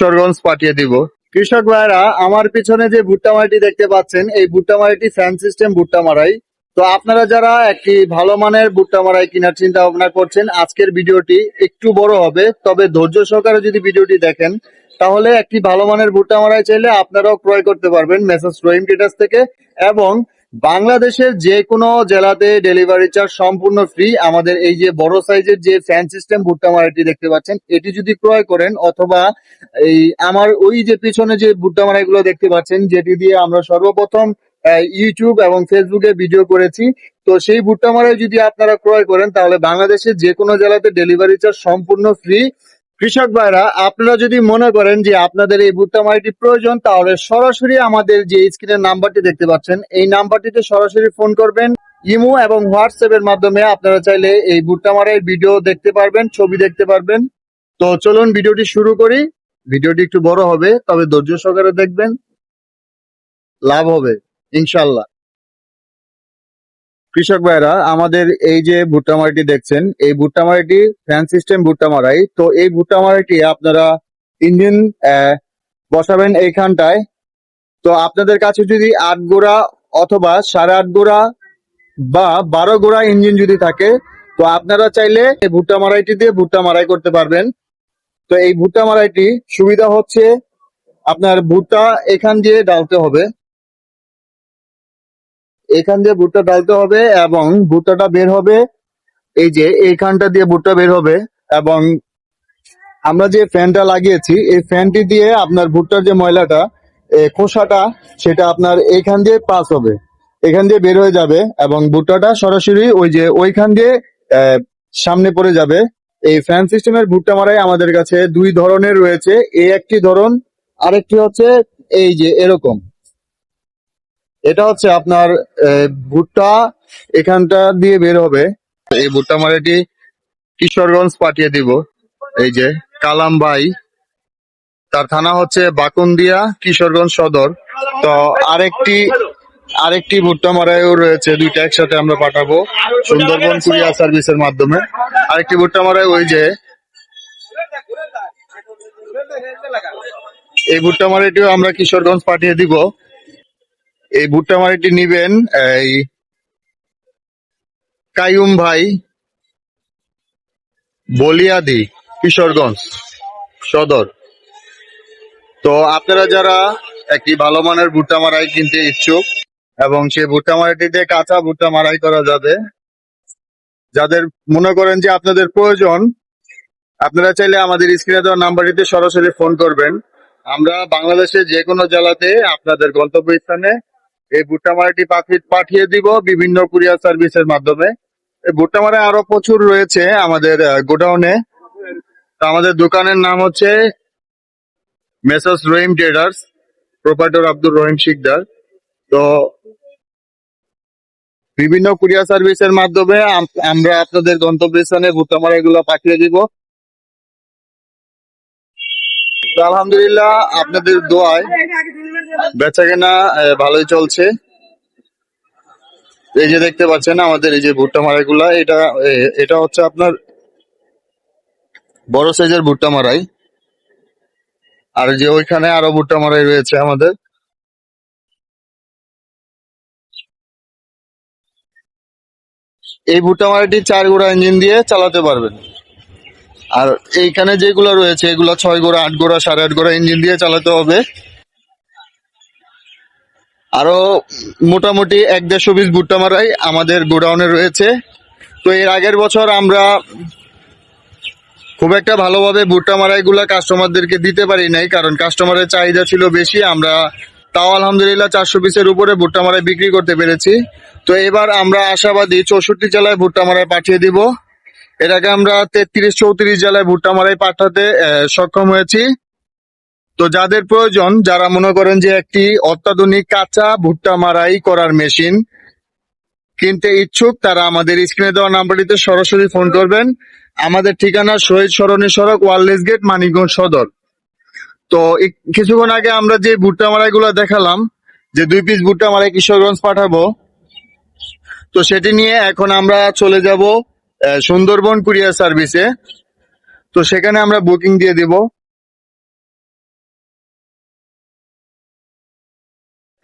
কিশোরগঞ্জ পাঠিয়ে দিব। কৃষক ভাইরা, আমার পিছনে যে ভুট্টা মারাইটি দেখতে পাচ্ছেন, এই ভুট্টা মারাইটি ফ্যান সিস্টেম ভুট্টা মারাই। তো আপনারা যারা একটি ভালো মানের ভুট্টা মারাই কেনার চিন্তা ভাবনা করছেন, আজকের ভিডিওটি একটু বড় হবে, তবে ধৈর্য সহকারে যদি ভিডিওটি দেখেন, তাহলে একটি ভালো মানের ভুট্টা মারাই চাইলে আপনারাও ক্রয় করতে পারবেন মেসেজ রহিম ট্রেডার্স থেকে এবং বাংলাদেশের যে কোনো জেলাতে ডেলিভারি চার্জ সম্পূর্ণ ফ্রি আমাদের এই যে বড় সাইজের যে ফ্যান সিস্টেম ভুট্টা মারাইটি দেখতে পাচ্ছেন, এটি যদি ক্রয় করেন অথবা এই আমার ওই যে পিছনে যে ভুট্টা মারাইগুলো দেখতে পাচ্ছেন, যেটি দিয়ে আমরা সর্বপ্রথম ইউটিউব এবং ফেসবুকে ভিডিও করেছি, তো সেই ভুট্টা মারাই যদি আপনারা ক্রয় করেন, তাহলে বাংলাদেশের যে কোনো জেলাতে ডেলিভারি চার্জ সম্পূর্ণ ফ্রি কৃষক ভাইরা, আপনারা যদি মনে করেন যে আপনাদের এই ভুট্টা মারাইটি প্রয়োজন, তাহলে সরাসরি আমাদের যে স্ক্রিনের নাম্বারটি দেখতে পাচ্ছেন, এই নাম্বারটিতে সরাসরি ফোন করবেন। ইমো এবং হোয়াটসঅ্যাপ এর মাধ্যমে আপনারা চাইলে এই ভুট্টা মারাইয়ের ভিডিও দেখতে পারবেন, ছবি দেখতে পারবেন। তো চলুন ভিডিওটি শুরু করি। ভিডিওটি একটু বড় হবে, তবে ধৈর্য সহকারে দেখবেন। লাভ হবে ইনশাল্লাহ কৃষক ভাইরা, আমাদের এই যে ভুট্টা মারাইটি দেখছেন, এই ভুট্টা মারাইটি ফ্যান সিস্টেম ভুট্টা মারাই। তো এই ভুট্টা মারাইটি আপনারা ইঞ্জিন বসাবেন এইখানটায়। তো আপনাদের কাছে যদি আট গোড়া অথবা সাড়ে আট গোড়া বা বারো গোড়া ইঞ্জিন যদি থাকে, তো আপনারা চাইলে এই ভুট্টা মারাইটি দিয়ে ভুট্টা মারাই করতে পারবেন। তো এই ভুট্টা মারাইটি সুবিধা হচ্ছে আপনার ভুট্টা এখান দিয়ে ডালতে হবে। এখান দিয়ে ভুট্টা ডালতে হবে এবং ভুট্টাটা বের হবে, এই যে এইখানটা দিয়ে ভুট্টা বের হবে এবং আমরা যে ফ্যানটা লাগিয়েছি, এই ফ্যানটি দিয়ে আপনার ভুট্টার যে ময়লাটা খোসাটা, সেটা আপনার এইখান দিয়ে পাস হবে। এখান দিয়ে বের হয়ে যাবে এবং ভুট্টাটা সরাসরি ওই যে ওইখান দিয়ে সামনে পড়ে যাবে। এই ফ্যান সিস্টেমের ভুট্টা মারাই আমাদের কাছে দুই ধরনের রয়েছে। এই একটি ধরন, আরেকটি হচ্ছে এই যে এরকম। এটা হচ্ছে আপনার ভুট্টা এখানটা দিয়ে বের হবে। এই ভুট্টা মারাইটি কিশোরগঞ্জ পাঠিয়ে দিব। এই যে কালাম ভাই তার থানা হচ্ছে বাকুন্দিয়া কিশোরগঞ্জ সদর। তো আরেকটি আরেকটি ভুট্টা মারাইও রয়েছে, দুইটা একসাথে আমরা পাঠাবো সুন্দরবন কুরিয়ার সার্ভিসের মাধ্যমে। আরেকটি ভুট্টা মারাই ওই যে, এই ভুট্টা মারাইটিও আমরা কিশোরগঞ্জ পাঠিয়ে দিব। এই ভুট্টা মারাইটি নিবেন, এই কাইয়ুম ভাই, বলিয়াদি, কিশোরগঞ্জ সদর। তো আপনারা যারা একটি ভালো মানের ভুট্টা মারাই কিনতে ইচ্ছুক এবং সেই ভুট্টা মারাইটিতে কাঁচা ভুট্টা মারাই করা যাবে, যাদের মনে করেন যে আপনাদের প্রয়োজন, আপনারা চাইলে আমাদের স্ক্রিনে দেওয়া নাম্বারটিতে সরাসরি ফোন করবেন। আমরা বাংলাদেশের যে কোনো জেলাতে আপনাদের গন্তব্যস্থানে এই ভুট্টা পাঠি- পাঠিয়ে দিব বিভিন্ন কুরিয়ার সার্ভিসের মাধ্যমে। এই ভুট্টা মারাই আরও প্রচুর রয়েছে আমাদের গোডাউনে। আমাদের দোকানের নাম হচ্ছে messrs Rahim traders proprietor Abdur Rahim Sikdar. তো বিভিন্ন কুরিয়ার সার্ভিসের মাধ্যমে আমরা আপনাদের গন্তব্যস্থানে ভুট্টামারা এগুলো পাঠিয়ে দিব। আলহামদুলিল্লাহ আপনাদের দোয়ায় বেচা কেনা ভালোই চলছে। এই যে দেখতে পাচ্ছেন আমাদের এই যে ভুট্টা মারাইগুলা, এটা এটা হচ্ছে আপনার বড় সাইজের ভুট্টা মারাই। আর যে ওইখানে আরও ভুট্টা মারাই রয়েছে আমাদের। এই ভুট্টা মারাইটি চার গোড়া ইঞ্জিন দিয়ে চালাতে পারবেন। আর এইখানে যেগুলো রয়েছে, এগুলো ছয় গোড়া, আট গোড়া, সাড়ে আট গোড়া ইঞ্জিন দিয়ে চালাতে হবে। আরও মোটামুটি এক দেড়শো পিস ভুট্টা মারাই আমাদের গোডাউনে রয়েছে। তো এর আগের বছর আমরা খুব একটা ভালোভাবে ভুট্টা মারাইগুলা কাস্টমারদেরকে দিতে পারি নাই, কারণ কাস্টমারের চাহিদা ছিল বেশি। আমরা তাও আলহামদুলিল্লাহ চারশো পিসের উপরে ভুট্টা মারাই বিক্রি করতে পেরেছি। তো এবার আমরা আশাবাদী চৌষট্টি জেলায় ভুট্টা মারাই পাঠিয়ে দিব। আগে আমরা তেত্রিশ চৌত্রিশ জেলায় ভুট্টা মারাই পাঠাতে সক্ষম হয়েছি। তো যাদের প্রয়োজন, যারা মনে করেন যে একটি অত্যাধুনিক কাঁচা ভুট্টা মারাই করার মেশিন কিনতে ইচ্ছুক, তারা আমাদের স্ক্রিনে দেওয়া নাম্বারটিতে সরাসরি ফোন করবেন। আমাদের ঠিকানা শহীদ সরণী সড়ক, ওয়ারলেস গেট, মানিকগঞ্জ সদর। তো কিছুক্ষণ আগে আমরা যে ভুট্টা মারাই গুলো দেখালাম, যে দুই পিস ভুট্টা মারাই কিশোরগঞ্জ পাঠাবো, তো সেটি নিয়ে এখন আমরা চলে যাব সুন্দরবন কুরিয়ার সার্ভিসে। তো সেখানে আমরা বুকিং দিয়ে দিব।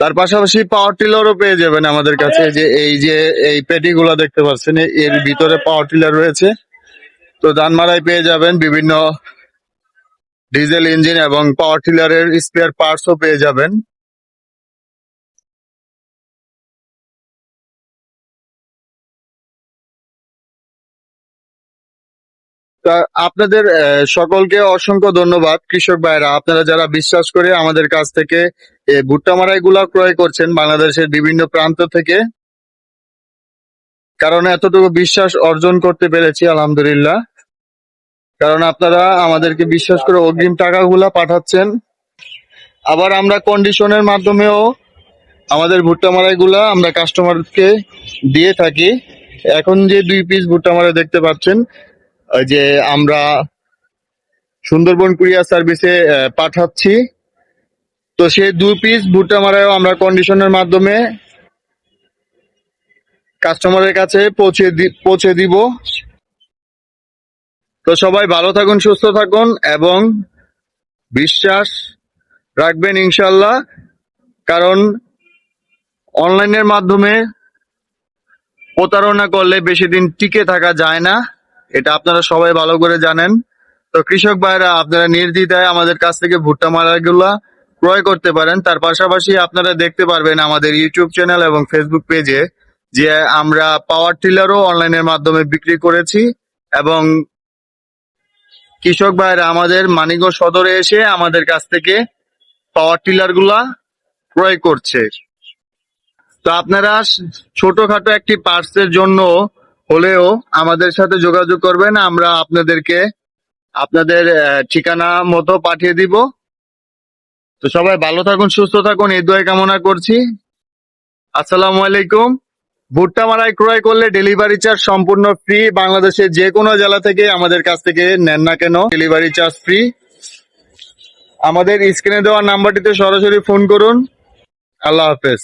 তার পাশাপাশি পাওয়ার টিলারও পেয়ে যাবেন আমাদের কাছে। যে এই যে, এই পেটিগুলো দেখতে পাচ্ছেন, এর ভিতরে পাওয়ার টিলার রয়েছে। তো দানমারায় পেয়ে যাবেন। বিভিন্ন ডিজেল ইঞ্জিন এবং পাওয়ার টিলারের স্পেয়ার পার্টসও পেয়ে যাবেন। তা আপনাদের সকলকে অসংখ্য ধন্যবাদ। কৃষক ভাইরা আপনারা যারা বিশ্বাস করে আমাদের কাছ থেকে ভুট্টা মারাই গুলা ক্রয় করছেন বাংলাদেশের বিভিন্ন প্রান্ত থেকে, কারণ এতটুকু বিশ্বাস অর্জন করতে পেরেছি, আলহামদুলিল্লাহ। কারণ আপনারা আমাদেরকে বিশ্বাস করে অগ্রিম টাকাগুলা পাঠাচ্ছেন। আবার আমরা কন্ডিশনের মাধ্যমেও আমাদের ভুট্টা মারাই গুলা আমরা কাস্টমারকে দিয়ে থাকি। এখন যে দুই পিস ভুট্টা মারাই দেখতে পাচ্ছেন যে আমরা সুন্দরবন কুরিয়ার সার্ভিসে পাঠাচ্ছি। তো সেই দুই পিস ভুট্টা মারাইও আমরা কন্ডিশনের মাধ্যমে কাস্টমারের কাছে পৌঁছে দি- পৌঁছে দিব। তো সবাই ভালো থাকুন, সুস্থ থাকুন এবং বিশ্বাস রাখবেন ইনশাল্লাহ কারণ অনলাইনের মাধ্যমে প্রতারণা করলে বেশি দিন টিকে থাকা যায় না। এটা আপনারা সবাই ভালো করে জানেন। তো কৃষক ভাইরা, আপনারা নির্দ্বিধায় আমাদের কাছ থেকে ভুট্টা মারাগুলা ক্রয় করতে পারেন। তার পাশাপাশি আপনারা দেখতে পারবেন আমাদের ইউটিউব চ্যানেল এবং ফেসবুক পেজে যে আমরা পাওয়ার টিলারও অনলাইনের মাধ্যমে বিক্রি করেছি এবং কৃষক ভাইরা, আমাদের মানিকগঞ্জ সদরে এসে আমাদের কাছ থেকে পাওয়ার টিলারগুলা ক্রয় করছে। তো আপনারা ছোটখাটো একটি পার্টসের জন্য হলেও আমাদের সাথে যোগাযোগ করবেন, আমরা আপনাদেরকে আপনাদের ঠিকানা মতো পাঠিয়ে দিব। তো সবাই ভালো থাকুন, সুস্থ থাকুন, এই দোয়া কামনা করছি। আসসালামু আলাইকুম। ভুট্টা মারাই ক্রয় করলে ডেলিভারি চার্জ সম্পূর্ণ ফ্রি। বাংলাদেশের যে কোনো জেলা থেকে আমাদের কাছ থেকে নেন না কেন, ডেলিভারি চার্জ ফ্রি। আমাদের স্ক্রিনে দেওয়া নাম্বারটিতে সরাসরি ফোন করুন। আল্লাহ হাফেজ।